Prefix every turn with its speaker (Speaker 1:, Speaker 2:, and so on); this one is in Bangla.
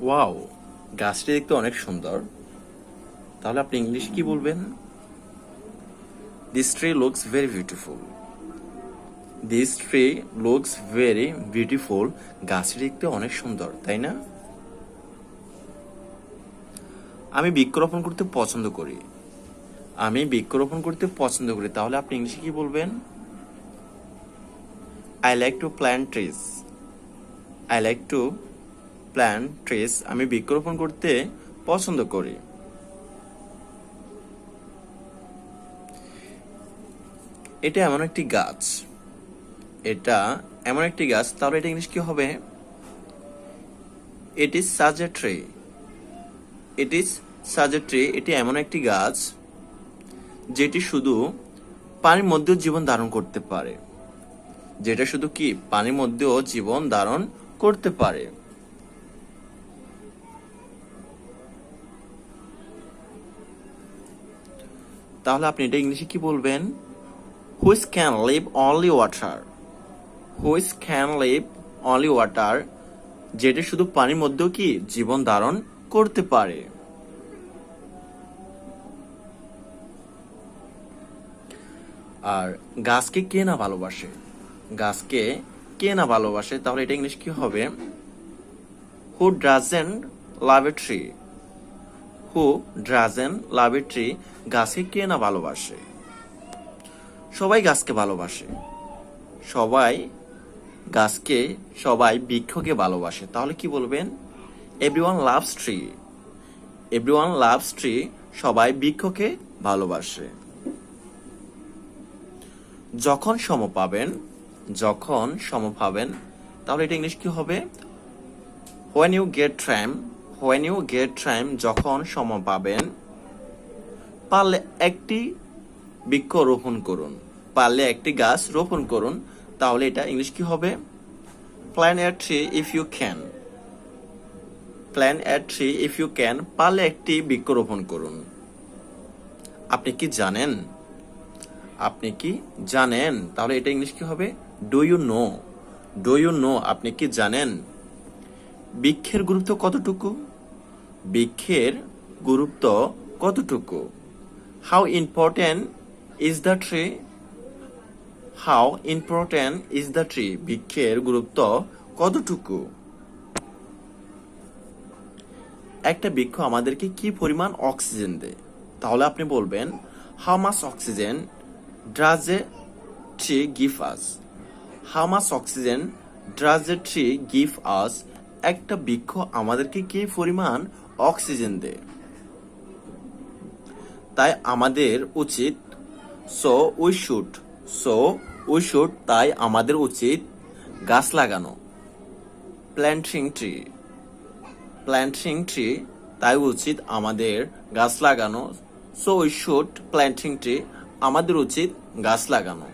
Speaker 1: ওয়াও, গাছটি দেখতে অনেক সুন্দর। তাহলে আপনি ইংলিশ কি বলবেন? This tree looks very beautiful this tree looks very beautiful গাছটি দেখতে অনেক সুন্দর, তাই না? আমি বৃক্ষরোপণ করতে পছন্দ করি। আমি বৃক্ষরোপণ করতে পছন্দ করি। তাহলে আপনি ইংলিশে কি বলবেন? I like to plant trees I like to plant trees আমি বৃক্ষরোপণ করতে পছন্দ করি। এটা এমন একটি গাছ। এটা এমন একটি গাছ, তাহলে এটা ইংলিশ কি হবে? ইট ইজ সাজ এ ট্রি ইট ইজ সাজ এ ট্রি এটি এমন একটি গাছ যেটি শুধু পানির মধ্যেও জীবন ধারণ করতে পারে। যেটা শুধু কি? পানির মধ্যেও জীবন ধারণ করতে পারে। তাহলে আপনি এটা ইংলিশে কি বলবেন? Which can live only water which can live only water যেটা শুধু পানির মধ্যেও কি জীবন ধারণ করতে পারে? আর গাছকে কে না ভালোবাসে? গাছকে কে না ভালোবাসে? তাহলে এটা ইংলিশ কি হবে? হু ড্রাজেন লাভ a tree who ড্রাজেন love a tree গাছকে কে না ভালোবাসে? সবাই গাছকে ভালোবাসে। সবাই গাছকে, সবাই বৃক্ষকে ভালোবাসে। তাহলে কি বলবেন? Everyone loves tree everyone loves tree সবাই বৃক্ষকে ভালোবাসে। যখন সম পাবেন, যখন সম পাবেন, তাহলে এটা ইংলিশ কি হবে? When you get time when you get time যখন সম পাবেন, পারলে একটি বৃক্ষ রোপণ করুন। পারলে একটি গাছ রোপণ করুন, তাহলে এটা ইংলিশ কি হবে? Plant a tree if you can plant a tree if you can পারলে একটি বৃক্ষ রোপণ করুন। আপনি কি জানেন? আপনি কি জানেন? তাহলে এটা ইংলিশ কি হবে? Do you know do you know আপনি কি জানেন? বৃক্ষের গুরুত্ব কতটুকু? বৃক্ষের গুরুত্ব কতটুকু? How important is the tree how important is the tree বৃক্ষের গুরুত্ব কতটুকু? একটা বৃক্ষ আমাদেরকে কি পরিমাণ অক্সিজেন দেয়? তাহলে আপনি বলবেন how much oxygen does a tree give us how much oxygen does a tree give us একটা বৃক্ষ আমাদেরকে কি পরিমাণ অক্সিজেন দেয়। তাই আমাদের উচিত so we should, so we should তাই আমাদের উচিত গাছ লাগানো। প্ল্যান্টিং ট্রি প্ল্যান্টিং ট্রি তাই উচিত আমাদের গাছ লাগানো। So we should planting tree, আমাদের উচিত গাছ লাগানো।